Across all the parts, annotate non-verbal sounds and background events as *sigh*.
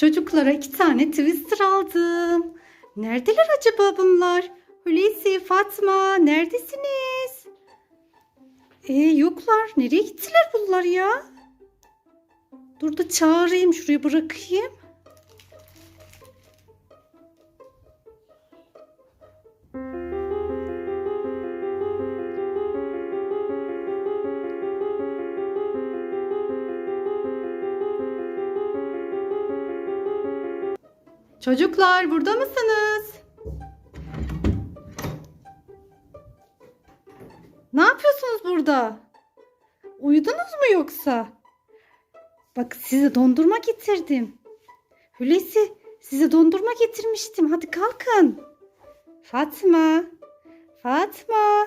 Çocuklara iki tane twister aldım. Neredeler acaba bunlar? Hulusi, Fatma neredesiniz? Ee, yoklar. Nereye gittiler bunlar ya? Dur da çağırayım şuraya bırakayım. Çocuklar burada mısınız? Ne yapıyorsunuz burada? Uyudunuz mu yoksa? Bak size dondurma getirdim. Hulusi size dondurma getirmiştim. Hadi kalkın. Fatma. Fatma.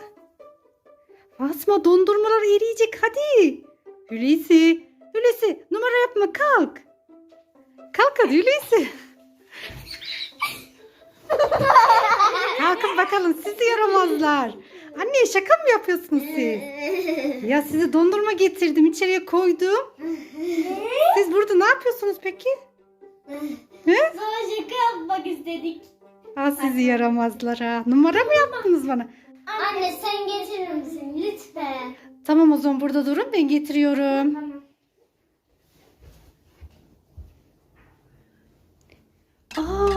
Fatma dondurmalar eriyecek hadi. Hulusi. Hulusi numara yapma kalk. Kalk hadi Hulusi. *laughs* Kalkın bakalım sizi yaramazlar. Anne şaka mı yapıyorsunuz siz? Ya size dondurma getirdim içeriye koydum. Siz burada ne yapıyorsunuz peki? He? Sana şaka yapmak istedik. Ha sizi yaramazlar ha. Numara mı yaptınız bana? Anne sen getirir misin lütfen? Tamam o zaman burada durun ben getiriyorum. Tamam. Aa,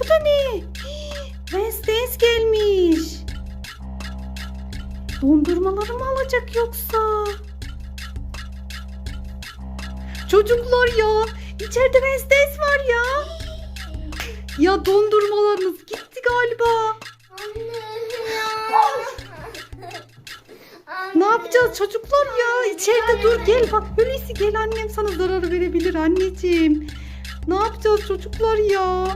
bu da ne? Hii, Wednesdays gelmiş. Dondurmaları mı alacak yoksa? Çocuklar ya içeride Wednesdays var ya. Ya dondurmalarınız gitti galiba. Ne yapacağız çocuklar ya? İçeride dur gel bak Hulusi gel annem sana zarar verebilir anneciğim. Ne yapacağız çocuklar ya?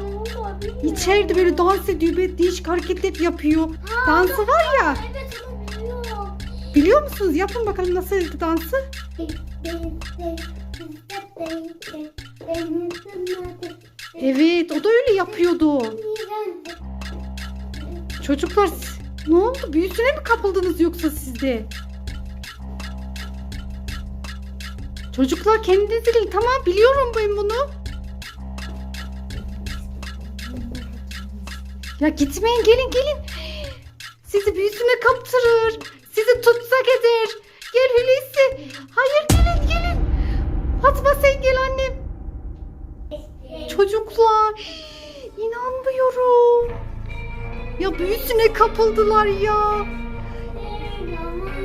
İçeride böyle dans ediyor böyle değişik hareketler yapıyor. Dansı var ya. Evet onu biliyorum. Biliyor musunuz? Yapın bakalım nasıl dansı? Evet o da öyle yapıyordu. Çocuklar ne oldu? Büyüsüne mi kapıldınız yoksa sizde? Çocuklar kendiniz bilin. Tamam biliyorum ben bunu. Ya gitmeyin gelin gelin. Sizi büyüsüne kaptırır. Sizi tutsak eder. Gel Hulusi. Hayır gelin gelin. Fatma sen gel annem. Çocuklar inanmıyorum. Ya büyüsüne kapıldılar ya.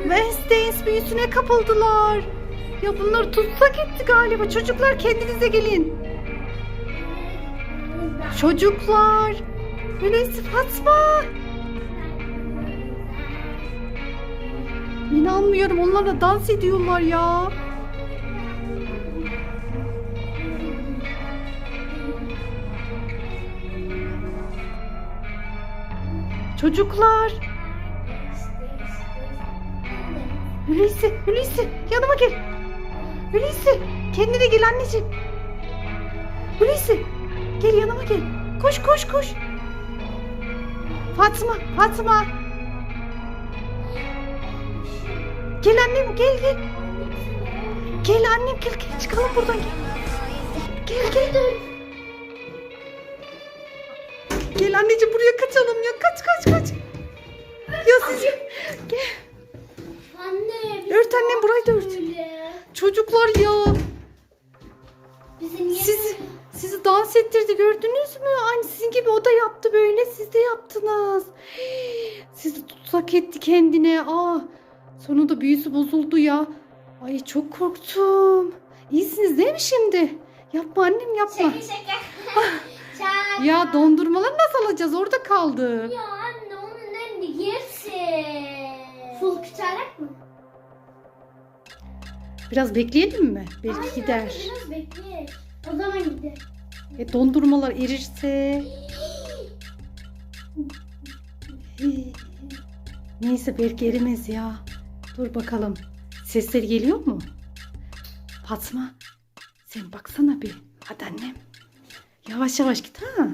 Wednesdays büyüsüne kapıldılar. Ya bunları tutsak etti galiba. Çocuklar kendinize gelin. Çocuklar. Hulusi Fatma. İnanmıyorum onlarla dans ediyorlar ya. Çocuklar. Hulusi, Hulusi yanıma gel. Hulusi kendine gel anneciğim. Hulusi gel yanıma gel. Koş koş koş. Fatma, Fatma. Gel annem gel gel. Gel annem gel gel çıkalım buradan gel. Gel gel. Gel anneciğim buraya kaçalım ya kaç kaç kaç. Ya siz gel. Anne. Ört annem, burayı da ört. Çocuklar ya Bizi niye sizi dans ettirdi gördünüz mü? Aynı sizin gibi o da yaptı böyle siz de yaptınız. Sizi tutsak etti kendine. Aa, sonunda büyüsü bozuldu ya. Ay çok korktum. İyisiniz değil mi şimdi? Yapma annem yapma. Şaka. Şaka. *laughs* Ya dondurmaları nasıl alacağız? Orada kaldı. Ya anne onun elini yersin. Full kıtarak mı? Biraz bekleyelim mi? Belki Aynen, gider. Biraz bekle. O zaman gider. E, dondurmalar erirse. Neyse belki erimez ya. Dur bakalım. Sesler geliyor mu? Fatma sen baksana bir. Hadi annem. Yavaş yavaş git ha.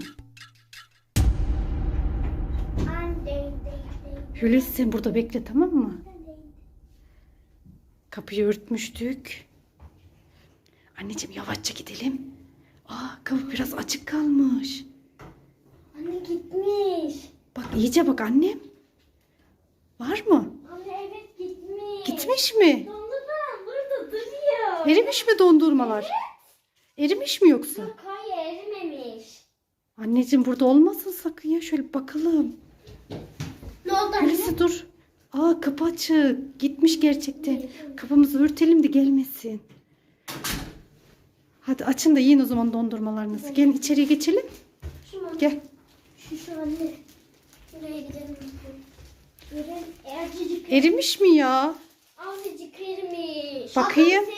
Hulusi sen burada bekle tamam mı? Kapıyı örtmüştük. Anneciğim yavaşça gidelim. Aa kapı biraz açık kalmış. Anne gitmiş. Bak iyice bak annem. Var mı? Anne evet gitmiş. Gitmiş mi? Dondurma burada duruyor. Erimiş mi dondurmalar? Erimiş mi yoksa? Yok hayır erimemiş. Anneciğim burada olmasın sakın ya. Şöyle bakalım. Ne oldu anne? Hulusi dur. Aa kapı açık. Gitmiş gerçekten. Kapımızı örtelim de gelmesin. Hadi açın da yiyin o zaman dondurmalarınızı. Gelin içeriye geçelim. Şu mu? Gel. Şu şu anne. Buraya gidelim. Azıcık Erimiş mi ya? Azıcık erimiş. Bakayım. Bu